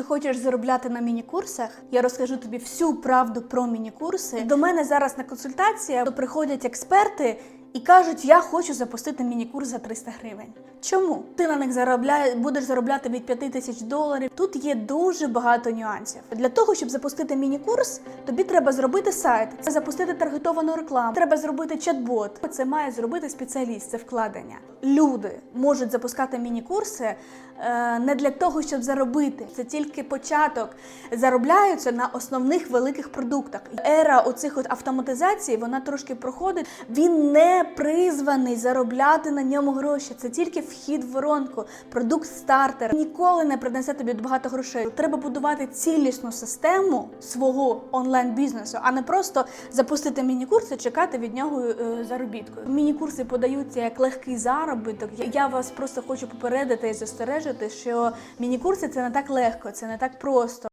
Ти хочеш заробляти на міні-курсах? Я розкажу тобі всю правду про міні-курси. До мене зараз на консультація приходять експерти і кажуть, я хочу запустити міні-курс за 300 гривень. Чому? Ти на них заробляє, будеш заробляти від 5 тисяч доларів. Тут є дуже багато нюансів. Для того, щоб запустити міні-курс, тобі треба зробити сайт, це запустити таргетовану рекламу, треба зробити чат-бот. Це має зробити спеціаліст, це вкладення. Люди можуть запускати міні-курси е, не для того, щоб заробити. Це тільки початок. Заробляються на основних великих продуктах. Ера оцих от автоматизацій вона трошки проходить. Він не призваний заробляти на ньому гроші. Це тільки вхід в воронку, продукт стартер. Ніколи не принесе тобі багато грошей. Треба будувати цілісну систему свого онлайн-бізнесу, а не просто запустити міні-курс і чекати від нього е, заробітку. Міні-курси подаються як легкий заробіток. Я вас просто хочу попередити і застережити, що міні-курси це не так легко, це не так просто.